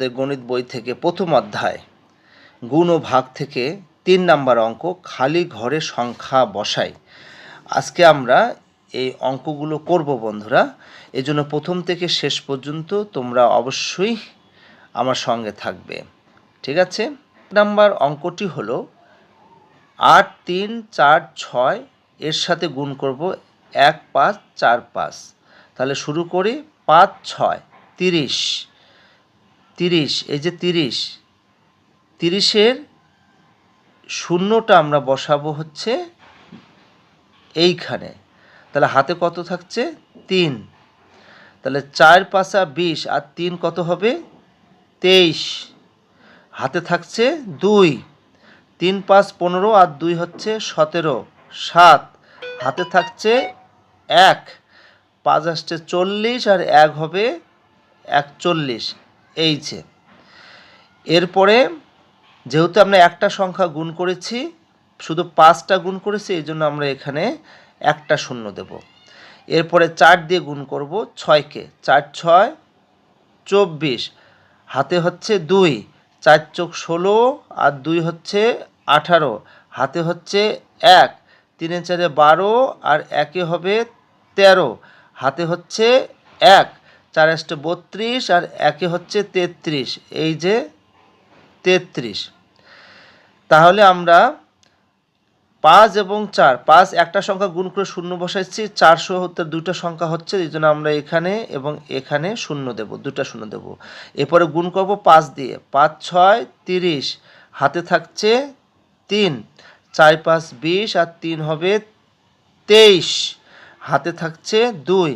আমাদের গণিত বই থেকে প্রথম অধ্যায়, গুণ ও ভাগ থেকে তিন নাম্বার অঙ্ক, খালি ঘরে সংখ্যা বসাই। আজকে আমরা এই অঙ্কগুলো করব বন্ধুরা। এজন্য প্রথম থেকে শেষ পর্যন্ত তোমরা অবশ্যই আমার সঙ্গে থাকবে। ঠিক আছে? নাম্বার অঙ্কটি হলো আট তিন চার ছয়, এর সাথে গুণ করব এক পাঁচ চার পাঁচ। তাহলে শুরু করি পাঁচ ছয়, তিরিশ। তিরিশ, এই যে তিরিশ, তিরিশের শূন্যটা আমরা বসাবো হচ্ছে এইখানে। তাহলে হাতে কত থাকছে? তিন। তাহলে চার পাঁচা বিশ, আর তিন কত হবে? তেইশ। হাতে থাকছে দুই। তিন পাঁচ পনেরো, আর দুই হচ্ছে সতেরো। সাত। হাতে থাকছে এক। পাঁচ আসছে চল্লিশ, আর এক হবে একচল্লিশ। এই যে, এরপরে যেহেতু আমরা একটা সংখ্যা গুণ করেছি, শুধু পাঁচটা গুণ করেছি, এই জন্য আমরা এখানে একটা শূন্য দেব। এরপরে চার দিয়ে গুণ করব ছয়কে। চার, ছয়, চব্বিশ। হাতে হচ্ছে দুই, চার চোখ ষোলো, আর দুই হচ্ছে আঠারো। হাতে হচ্ছে এক, তিনে চারে বারো, আর একে হবে তেরো। হাতে হচ্ছে এক চার আষ্টে বত্রিশ আর একে হচ্ছে তেত্রিশ। এই যে তেত্রিশ। তাহলে আমরা পাঁচ এবং চার, পাঁচ একটা সংখ্যা গুণ করে শূন্য বসাইছি চারশো হতে দুটো সংখ্যা হচ্ছে, এই জন্য আমরা এখানে এবং এখানে শূন্য দেব দুটা শূন্য দেব। এরপরে গুণ করব পাঁচ দিয়ে। পাঁচ, ছয়, তিরিশ, হাতে থাকছে তিন, চার, পাঁচ, বিশ, আর তিন হবে তেইশ। হাতে থাকছে দুই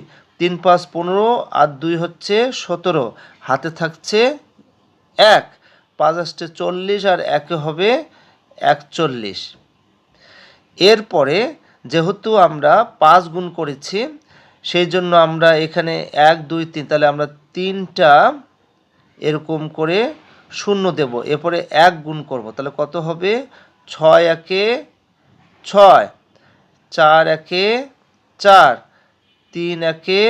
তিন পাঁচ পনেরো আর দুই হচ্ছে সতেরো। হাতে থাকছে এক, পাঁচ আসছে চল্লিশ আর একে হবে একচল্লিশ। এরপরে যেহেতু আমরা পাঁচ গুণ করেছি, সেই জন্য আমরা এখানে এক, দুই, তিন, তাহলে আমরা তিনটা এরকম করে শূন্য দেব। এরপরে এক গুণ করব, তাহলে কত হবে? ছয় একে ছয়, চার একে চার। তিন একে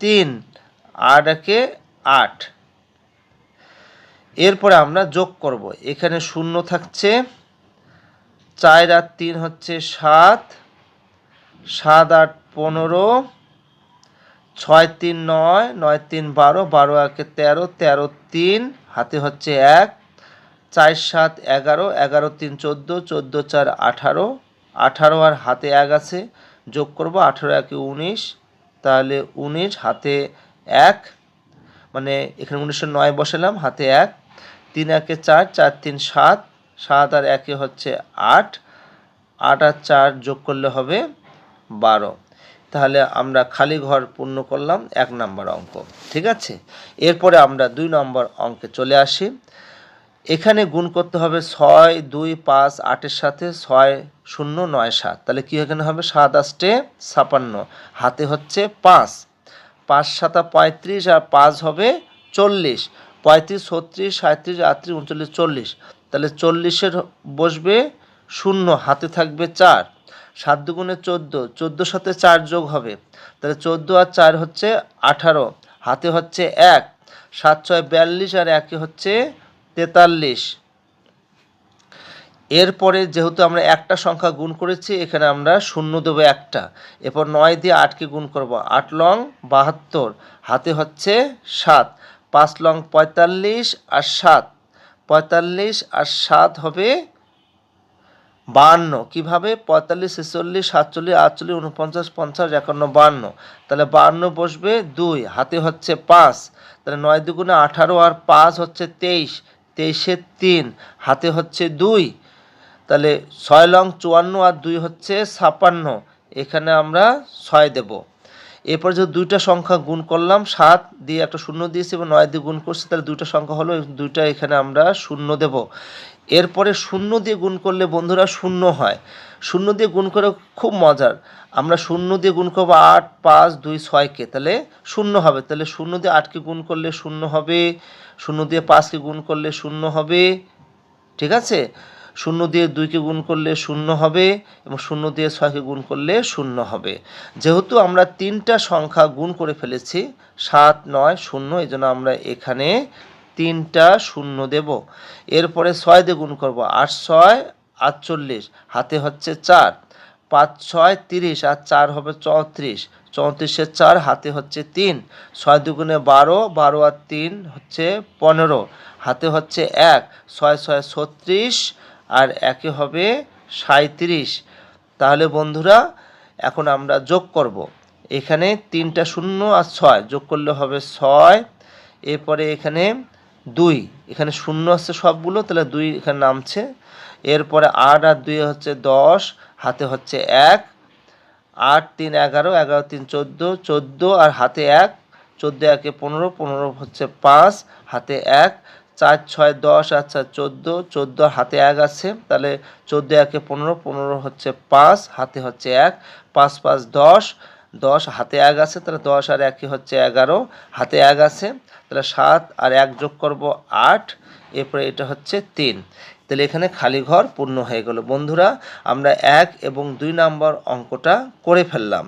তিন, আট একে আট। এরপরে আমরা যোগ করব। এখানে শূন্য থাকছে, চার আর তিন হচ্ছে সাত সাত আট পনেরো, ছয় তিন নয় নয় তিন বারো বারো একে তেরো তেরো তিন, হাতে হচ্ছে এক, চার সাত এগারো এগারো তিন চোদ্দ চোদ্দ চার আঠারো আঠারো আর হাতে এক আছে, যোগ করব আঠারো একে উনিশ তাহলে উনিশ, হাতে এক মানে এখানে উনিশশো নয় বসালাম, হাতে এক, তিন একে চার চার, তিন, সাত সাত আর একে হচ্ছে আট আট আর চার যোগ করলে হবে বারো। তাহলে আমরা খালি ঘর পূর্ণ করলাম এক নম্বর অঙ্ক, ঠিক আছে? এরপরে আমরা দুই নম্বর অঙ্কে চলে আসি। এখানে গুণ করতে হবে ছয়, দুই, পাঁচ, আটের সাথে ছয়, শূন্য, নয়, সাত। তাহলে কী এখানে হবে? সাত আষ্টে ছাপান্ন। হাতে হচ্ছে পাঁচ। পাঁচ, সাতা পঁয়ত্রিশ, আর পাঁচ হবে চল্লিশ। পঁয়ত্রিশ, ছত্রিশ সাঁত্রিশ আটত্রিশ, উনচল্লিশ, চল্লিশ। তাহলে চল্লিশের বসবে শূন্য, হাতে থাকবে চার। সাত দুগুণে চোদ্দ, চোদ্দোর সাথে চার যোগ হবে। তাহলে চোদ্দ আর চার হচ্ছে আঠারো, হাতে হচ্ছে এক। সাত, ছয়, বিয়াল্লিশ, আর একে হচ্ছে তেতাল্লিশ। এরপরে যেহেতু আমরা একটা সংখ্যা গুণ করেছি, এখানে আমরা শূন্য দেবো একটা। এরপর নয় দিয়ে আটকে গুণ করব। আট লং বাহাত্তর, হাতে হচ্ছে সাত। পাঁচ লং পঁয়তাল্লিশ আর সাত। পঁয়তাল্লিশ আর সাত হবে বাহান্ন কীভাবে? পঁয়তাল্লিশ, ছেচল্লিশ, সাতচল্লিশ, আটচল্লিশ উনপঞ্চাশ পঞ্চাশ, একান্ন বাহান্ন তাহলে বাহান্ন বসবে দুই, হাতে হচ্ছে পাঁচ। তাহলে নয় দুগুণে আঠারো আর পাঁচ হচ্ছে তেইশ। তেইশে তিন, হাতে হচ্ছে দুই। তাহলে ছয় লং চুয়ান্ন আর দুই হচ্ছে ছাপ্পান্ন এখানে আমরা ছয় দেব। এরপর যে দুইটা সংখ্যা গুণ করলাম, সাত দিয়ে একটা শূন্য দিয়েছি এবং নয় দিয়ে গুণ করছি, তাহলে দুইটা সংখ্যা হলো দুইটা এখানে আমরা শূন্য দেব। এরপরে শূন্য দিয়ে গুণ করলে বন্ধুরা শূন্য হয়। শূন্য দিয়ে গুণ করে খুব মজার। আমরা শূন্য দিয়ে গুণ করব আট, পাঁচ, দুই ছয়কে তাহলে শূন্য হবে। তাহলে শূন্য দিয়ে আটকে গুণ করলে শূন্য হবে, শূন্য দিয়ে পাঁচকে গুণ করলে শূন্য হবে। ঠিক আছে? শূন্য দিয়ে দুইকে গুণ করলে শূন্য হবে এবং শূন্য দিয়ে ছয়কে গুণ করলে শূন্য হবে। যেহেতু আমরা তিনটা সংখ্যা গুণ করে ফেলেছি, সাত, নয়, শূন্য এই জন্য আমরা এখানে তিনটা শূন্য দেব। এরপরে ছয় দিয়ে গুণ করব, আট, ছয়, আটচল্লিশ, হাতে হচ্ছে চার। পাঁচ, ছয়, তিরিশ, আর চার হবে চৌত্রিশ। চৌত্রিশের চার, হাতে হচ্ছে তিন। ছয় দুগুণে বারো বারো আর তিন হচ্ছে পনেরো। হাতে হচ্ছে এক। ছয় ছয়, ছত্রিশ আর একে হবে সাঁত্রিশ তাহলে বন্ধুরা, এখন আমরা যোগ করব। এখানে তিনটা শূন্য আর ছয়, যোগ করলে হবে ছয়। এরপরে এখানে দুই, এখানে শূন্য আছে সবগুলো, তাহলে দুই এখানে নামছে। এরপরে আট আর দুই হচ্ছে দশ, হাতে হচ্ছে এক। আট, তিন, এগারো এগারো, তিন, চোদ্দ চোদ্দ আর হাতে এক। চোদ্দ, একে পনেরো পনেরো হচ্ছে পাঁচ, হাতে এক। চার, ছয়, দশ আচ্ছা চোদ্দ চোদ্দ হাতে এক আছে, তাহলে চোদ্দ, একে পনেরো পনেরো হচ্ছে পাঁচ, হাতে হচ্ছে এক, পাঁচ পাঁচ, দশ দশ হাতে এক আছে, তাহলে দশ আর একে হচ্ছে এগারো, হাতে এক আছে, তাহলে সাত আর এক যোগ করব আট, এরপরে এটা হচ্ছে তিন, তাহলে এখানে খালি ঘর পূর্ণ হয়ে গেল। বন্ধুরা, আমরা এক এবং দুই নাম্বার অঙ্কটা করে ফেললাম।